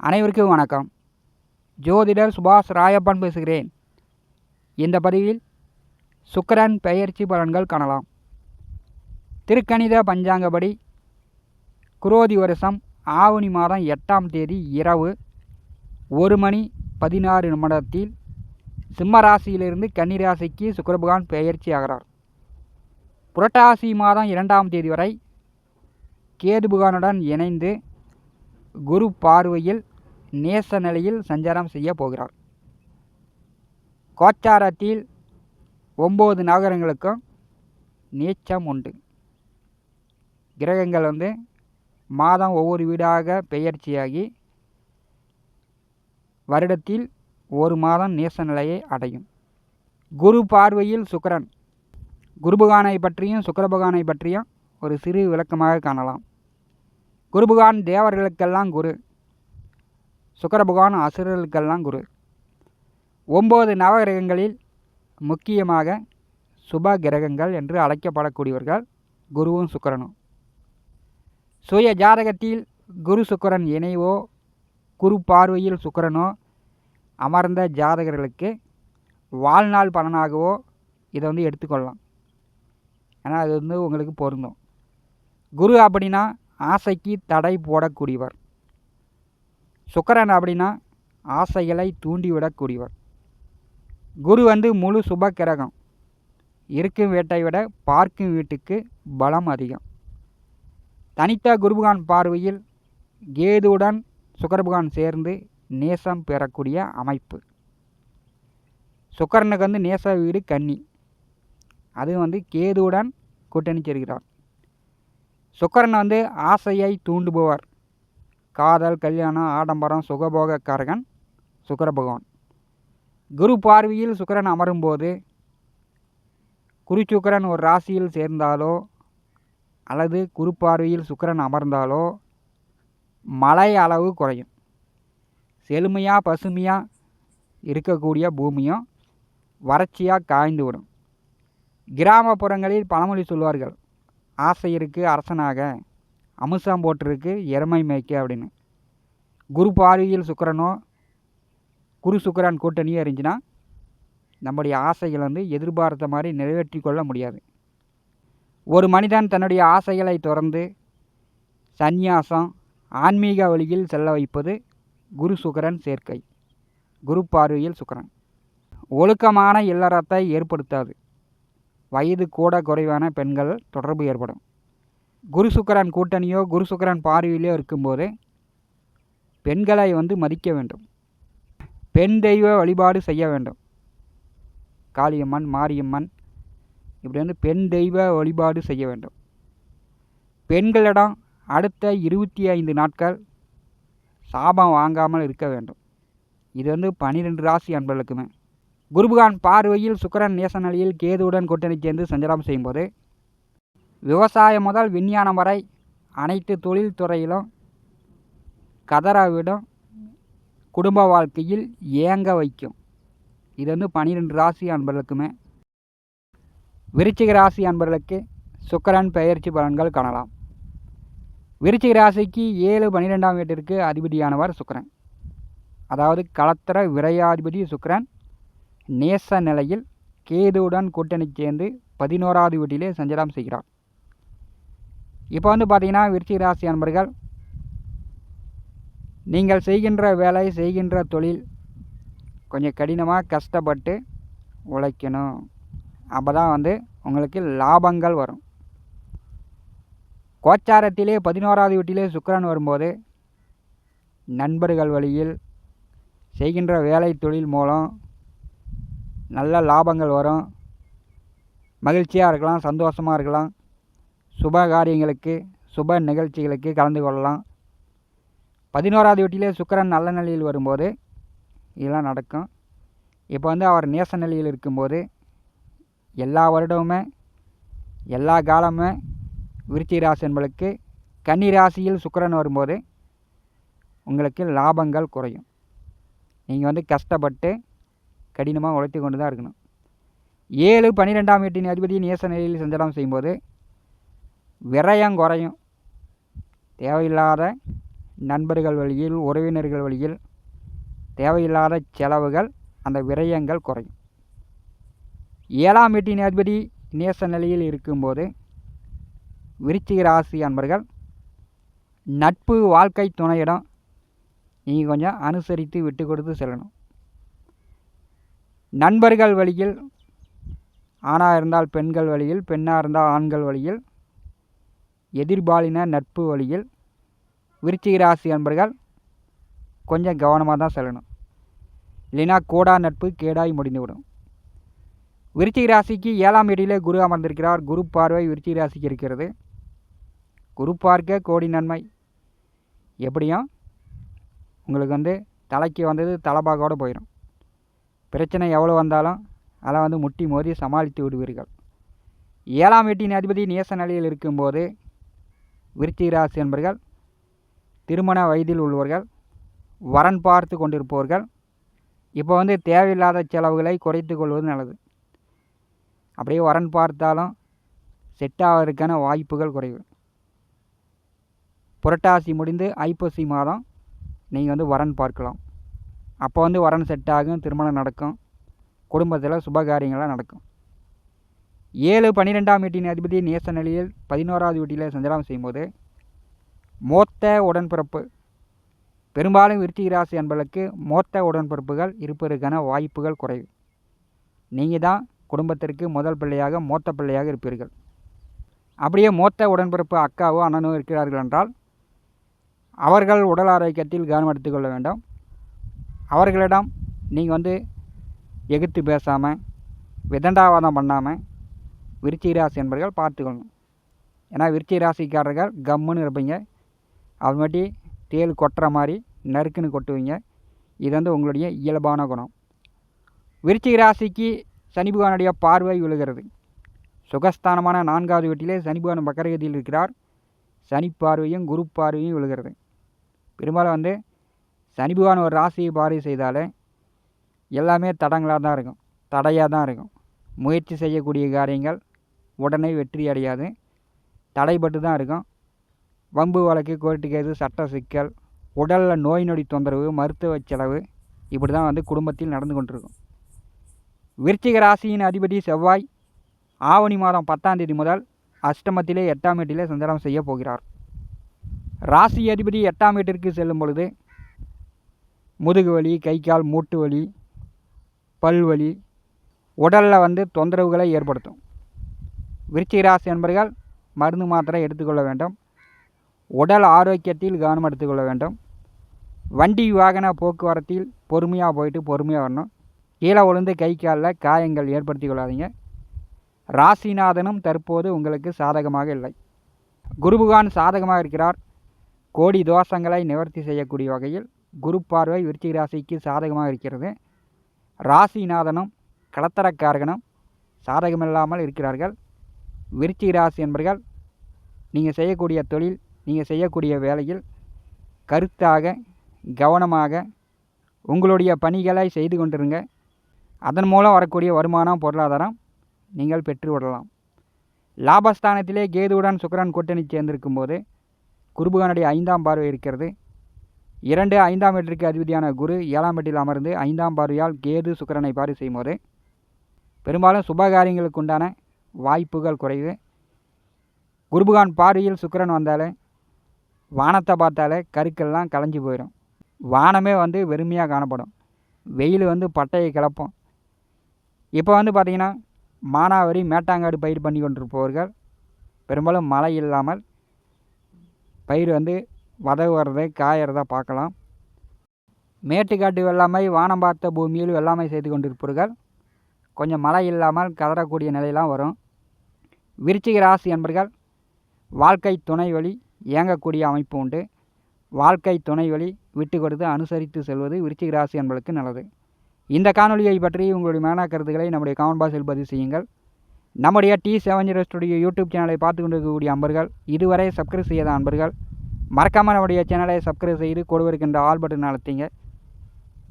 அனைவருக்கும் வணக்கம். ஜோதிடர் சுபாஷ் ராயப்பன் பேசுகிறேன். இந்த பதிவில் சுக்கரன் பெயர்ச்சி பலன்கள் காணலாம். திருக்கணித பஞ்சாங்கப்படி குரோதி வருஷம் ஆவணி மாதம் எட்டாம் தேதி இரவு ஒரு மணி பதினாறு நிமிடத்தில் சிம்ம ராசியிலிருந்து கன்னிராசிக்கு சுக்கரபகவான் பெயர்ச்சி ஆகிறார். புரட்டாசி மாதம் இரண்டாம் தேதி வரை கேது பகவானுடன் இணைந்து குரு பார்வையில் நேச நிலையில் சஞ்சாரம் செய்ய போகிறார் கோச்சாரத்தில் ஒம்பது நகரங்களுக்கும் நீச்சம் உண்டு. கிரகங்கள் வந்து மாதம் ஒவ்வொரு வீடாக பெயர்ச்சியாகி வருடத்தில் ஒரு மாதம் நேச நிலையை அடையும். குரு பார்வையில் சுக்கரன். குருபகானை பற்றியும் சுக்கரபகானை பற்றியும் ஒரு சிறு விளக்கமாக காணலாம். குருபகான் தேவர்களுக்கெல்லாம் குரு. சுக்கர பகவான் அசுரர்களுக்கெல்லாம் குரு. ஒம்பது நவகிரகங்களில் முக்கியமாக சுப கிரகங்கள் என்று அழைக்கப்படக்கூடியவர்கள் குருவும் சுக்கரனும். சுய ஜாதகத்தில் குரு சுக்கரன் இணைவோ குரு பார்வையில் சுக்கரனோ அமர்ந்த ஜாதகர்களுக்கு வாழ்நாள் பலனாகவோ இதை வந்து எடுத்துக்கொள்ளலாம். ஏன்னா அது வந்து உங்களுக்கு பொருந்தும். குரு அப்படின்னா ஆசைக்கு தடை போடக்கூடியவர். சுக்கரன் அப்படின்னா ஆசைகளை தூண்டிவிடக்கூடியவர். குரு வந்து முழு சுப கிரகம் இருக்கும் வீட்டை விட பார்க்கும் வீட்டுக்கு பலம் அதிகம். தனித்த குருபகான் பார்வையில் கேதுவுடன் சுக்கரபகான் சேர்ந்து நேசம் பெறக்கூடிய அமைப்பு. சுக்கரனுக்கு வந்து நேச வீடு கன்னி. அது வந்து கேதுவுடன் கூட்டணி சேர்கிறார் சுக்கரன் வந்து ஆசையை தூண்டுபவர். காதல் கல்யாணம் ஆடம்பரம் சுகபோகக்காரகன் சுக்கர பகவான் குரு பார்வையில் சுக்கரன் அமரும்போது குரு சுக்கரன் ஒரு ராசியில் சேர்ந்தாலோ அல்லது குரு பார்வையில் சுக்கரன் அமர்ந்தாலோ மழை அளவு குறையும். செழுமையாக பசுமையாக இருக்கக்கூடிய பூமியும் வறட்சியாக காய்ந்து விடும் கிராமப்புறங்களில் பழமொழி சொல்வார்கள் ஆசை இருக்குது அரசனாக அமுசம் போட்டிருக்கு எருமை மேய்க்க அப்படின்னு. குரு பார்வையில் சுக்கரனோ குரு சுக்கரன் கூட்டணியோ இருந்துச்சுன்னா நம்முடைய ஆசைகள் வந்து எதிர்பார்த்த மாதிரி நிறைவேற்றி கொள்ள முடியாது. ஒரு மனிதன் தன்னுடைய ஆசைகளை தொடர்ந்து சந்நியாசம் ஆன்மீக வழியில் செல்ல வைப்பது குரு சுக்கரன் சேர்க்கை. குரு பார்வையில் சுக்கரன். ஒழுக்கமான இல்லறத்தை ஏற்படுத்தாது. வயது கூட குறைவான பெண்கள் தொடர்பு ஏற்படும். குரு சுக்கரன் கூட்டணியோ குரு சுக்கரன் பார்வையிலோ இருக்கும்போது பெண்களை வந்து மதிக்க வேண்டும். பெண் தெய்வ வழிபாடு செய்ய வேண்டும். காளியம்மன் மாரியம்மன் இப்படி வந்து பெண் தெய்வ வழிபாடு செய்ய வேண்டும். பெண்களிடம் அடுத்த இருபத்தி ஐந்து நாட்கள் சாபம் வாங்காமல் இருக்க வேண்டும். இது வந்து பன்னிரெண்டு ராசி அன்பர்களுக்குமே. குருபகான் பார்வையில் சுக்கரன் நேச நிலையில் கேதுவுடன் கூட்டணி சேர்ந்து சஞ்சாரம் செய்யும்போது விவசாயம் முதல் விஞ்ஞானம் வரை அனைத்து தொழில்துறையிலும் கதறவிடும் குடும்ப வாழ்க்கையில் ஏங்க வைக்கும். இது வந்து பன்னிரெண்டு ராசி அன்பர்களுக்குமே. விருச்சிக ராசி அன்பர்களுக்கு சுக்கரன் பெயர்ச்சி பலன்கள் காணலாம். விருச்சிக ராசிக்கு ஏழு பன்னிரெண்டாம் வீட்டிற்கு அதிபதியானவர் சுக்கரன். அதாவது களத்திர விரையாதிபதி சுக்கரன். நேச நிலையில் கேதுவுடன் கூட்டணி சேர்ந்து பதினோராவது வீட்டிலே சஞ்சலம் செய்கிறார். இப்போ வந்து பார்த்தீங்கன்னா விருச்சிக ராசி அன்பர்கள் நீங்கள் செய்கின்ற வேலை செய்கின்ற தொழில் கொஞ்சம் கடினமாக கஷ்டப்பட்டு உழைக்கணும். அப்போ தான் வந்து உங்களுக்கு லாபங்கள் வரும். கோச்சாரத்திலே பதினோராவது வீட்டிலே சுக்கரன் வரும்போது நண்பர்கள் வழியில் செய்கின்ற வேலை தொழில் மூலம் நல்ல லாபங்கள் வரும். மகிழ்ச்சியாக இருக்கலாம் சந்தோஷமாக இருக்கலாம். சுப காரியங்களுக்கு சுப நிகழ்ச்சிகளுக்கு கலந்து கொள்ளலாம். பதினோராவது வீட்டிலே சுக்கரன் நல்ல நிலையில் வரும்போது இதெல்லாம் நடக்கும். இப்போ வந்து அவர் நேச நிலையில் இருக்கும்போது எல்லா வருடமுமே எல்லா காலமுமே விருச்சி ராசி என்பளுக்கு கன்னி ராசியில் சுக்கரன் வரும்போது உங்களுக்கு லாபங்கள் குறையும். நீங்கள் வந்து கஷ்டப்பட்டு கடினமாக உழைத்து கொண்டு தான் இருக்கணும். ஏழு பன்னிரெண்டாம் வீட்டின் அதிபதி நேச நிலையில் சஞ்சலம் செய்யும்போது விரயம் குறையும். தேவையில்லாத நண்பர்கள் வழியில் உறவினர்கள் வழியில் தேவையில்லாத செலவுகள் அந்த விரயங்கள் குறையும். ஏழாம் வீட்டின் அதிபதி நேச நிலையில் இருக்கும்போது விருச்சிக ராசி அன்பர்கள் நட்பு வாழ்க்கை துணையிடம் நீங்கள் கொஞ்சம் அனுசரித்து விட்டு கொடுத்து செல்லணும். நண்பர்கள் வழியில் ஆணாக இருந்தால் பெண்கள் வழியில் பெண்ணாக இருந்தால் ஆண்கள் வழியில் எதிர்பாலின நட்பு வழியில் விருச்சிக ராசி அன்பர்கள் கொஞ்சம் கவனமாக தான் செல்லணும். இல்லைன்னா கோடா நட்பு கேடாய் முடிந்துவிடும். விருச்சிக ராசிக்கு ஏழாம் இடையிலே குரு அமர்ந்திருக்கிறார். குரு பார்வை விருச்சிக ராசிக்கு இருக்கிறது. குரு பார்க்க கோடி நன்மை. எப்படியும் உங்களுக்கு வந்து தலைக்கு வந்தது தலைபாகோடு போயிடும் பிரச்சனை எவ்வளோ வந்தாலும் அதை வந்து முட்டி மோதி சமாளித்து விடுவீர்கள். ஏழாம் வீட்டின் அதிபதி நேச நிலையில் இருக்கும்போது விருச்சிக ராசி என்பர்கள் திருமண வயதில் உள்ளவர்கள் வரன் பார்த்து கொண்டிருப்பவர்கள் இப்போ வந்து தேவையில்லாத செலவுகளை குறைத்து கொள்வது நல்லது. அப்படியே வரன் பார்த்தாலும் செட் ஆவதற்கான வாய்ப்புகள் குறைவு. புரட்டாசி முடிந்து ஐப்பசி மாதம் நீங்கள் வந்து வரன் பார்க்கலாம். அப்போ வந்து வரன் செட் ஆகும் திருமணம் நடக்கும் குடும்பத்தில் சுபகாரியங்கள்லாம் நடக்கும். ஏழு பன்னிரெண்டாம் வீட்டின் அதிபதி நேச நிலையில் பதினோராவது வீட்டில் சஞ்சாரம் செய்யும்போது மோத்த உடன்பிறப்பு பெரும்பாலும் விருச்சிக ராசி அன்பர்களுக்கு மோத்த உடன்பிறப்புகள் இருப்பதற்கான வாய்ப்புகள் குறைவு. நீங்கள் தான் குடும்பத்திற்கு முதல் பிள்ளையாக மூத்த பிள்ளையாக இருப்பீர்கள். அப்படியே மூத்த உடன்பிறப்பு அக்காவோ அண்ணனோ இருக்கிறார்கள் என்றால் அவர்கள் உடல் ஆரோக்கியத்தில் கவனம் எடுத்துக்கொள்ள வேண்டும். அவர்களிடம் நீங்கள் வந்து எகுத்து பேசாமல் விதண்டாவாதம் பண்ணாமல் விருச்சிக ராசி என்பர்கள் பார்த்துக்கணும் ஏன்னா விருச்சிக ராசிக்காரர்கள் கம்முன்னு இருப்பீங்க. அதுமாட்டி தேள் கொட்டுற மாதிரி நறுக்குன்னு கொட்டுவீங்க. இது வந்து உங்களுடைய இயல்பான குணம். விருச்சிக ராசிக்கு சனி பகவானுடைய பார்வை விழுகிறது. சுகஸ்தானமான நான்காவது வீட்டிலே சனி பகவான் இருக்கிறார். சனி பார்வையும் குரு பார்வையும் விழுகிறது. பெரும்பாலும் வந்து சனி பகவான் ஒரு ராசியை பார்வை செய்தாலே எல்லாமே தடங்களாக தான் இருக்கும். தடையாக தான் இருக்கும். முயற்சி செய்யக்கூடிய காரியங்கள் உடனே வெற்றி அடையாது. தடைப்பட்டு தான் இருக்கும். வம்பு வழக்கு கோர்ட்டு கேது சட்ட சிக்கல் உடலில் நோய் நொடி தொந்தரவு மருத்துவ செலவு இப்படி தான் வந்து குடும்பத்தில் நடந்து கொண்டிருக்கும். விருச்சிக ராசியின் அதிபதி செவ்வாய் ஆவணி மாதம் பத்தாம் தேதி முதல் அஷ்டமத்திலே எட்டாம் வீட்டிலே சஞ்சாரம் செய்ய போகிறார். ராசி அதிபதி எட்டாம் வீட்டிற்கு செல்லும் பொழுது முதுகு வலி கை கால் மூட்டு வலி பல் வலி உடலில் வந்து தொந்தரவுகளை ஏற்படுத்தும். விருச்சிக ராசி என்பர்கள் மருந்து மாத்திரை எடுத்துக்கொள்ள வேண்டும். உடல் ஆரோக்கியத்தில் கவனம் எடுத்துக்கொள்ள வேண்டும். வண்டி வாகன போக்குவரத்தில் பொறுமையாக போயிட்டு பொறுமையாக வரணும். கீழே விழுந்து கை காலில் காயங்கள் ஏற்படுத்தி கொள்ளாதீங்க ராசிநாதனும் தற்போது உங்களுக்கு சாதகமாக இல்லை. குருபகான் சாதகமாக இருக்கிறார். கோடி தோஷங்களை நிவர்த்தி செய்யக்கூடிய வகையில் குரு பார்வை விருச்சிக ராசிக்கு சாதகமாக இருக்கிறது. ராசிநாதனும் கடத்தரக்காரகனும் சாதகமில்லாமல் இருக்கிறார்கள். விருச்சிக ராசி என்பர்கள் நீங்கள் செய்யக்கூடிய தொழில் நீங்கள் செய்யக்கூடிய வேலையில் கருத்தாக கவனமாக உங்களுடைய பணிகளை செய்து கொண்டிருங்க. அதன் மூலம் வரக்கூடிய வருமானம் பொருளாதாரம் நீங்கள் பெற்றுவிடலாம் லாபஸ்தானத்திலே கேதுவுடன் சுக்கரன் கூட்டணி சேர்ந்திருக்கும் போது குருபகனுடைய ஐந்தாம் பார்வை இருக்கிறது. இரண்டு ஐந்தாம் வீட்டிற்கு அதிபதியான குரு ஏழாம் வீட்டில் அமர்ந்து ஐந்தாம் பார்வையால் கேது சுக்கரனை பார்வை செய்யும் போது பெரும்பாலும் சுபகாரியங்களுக்கு உண்டான வாய்ப்புகள் குறைவு. குருபகான் பார்வையில் சுக்கரன் வந்தாலே வானத்தை பார்த்தாலே கருக்கெல்லாம் கலைஞ்சி போயிடும் வானமே வந்து வெறுமையாக காணப்படும். வெயில் வந்து பட்டையை கிளப்போம். இப்போ வந்து பார்த்திங்கன்னா மானாவரி மேட்டாங்காடு பயிர் பண்ணி கொண்டிருப்பவர்கள் பெரும்பாலும் மழை இல்லாமல் பயிர் வந்து வதவு வர்றது காயறதை பார்க்கலாம். மேட்டுக்காட்டு வெள்ளாமை வானம் பார்த்த பூமியில் வெள்ளாமை செய்து கொண்டிருப்பவர்கள் கொஞ்சம் மழை இல்லாமல் கதறக்கூடிய நிலையெல்லாம் வரும். விருச்சிக ராசி என்பர்கள் வாழ்க்கை துணை வழி இயங்கக்கூடிய அமைப்பு உண்டு. வாழ்க்கை துணை வழி விட்டு கொடுத்து அனுசரித்து செல்வது விருச்சிக ராசி என்பதற்கு நல்லது. இந்த காணொலியை பற்றி உங்களுடைய மேனா கருத்துக்களை நம்முடைய கமெண்ட் பாக்ஸில் பதிவு செய்யுங்கள். நம்முடைய D seven zero studio YouTube சேனலை பார்த்து கொண்டிருக்கக்கூடிய அன்பர்கள் இதுவரை சப்ஸ்கிரைப் செய்யாத அன்பர்கள் மறக்காமல் நம்முடைய சேனலை சப்ஸ்கிரைப் செய்து கொடுவிருக்கின்ற ஆல் பட்டன் அழுத்திங்க.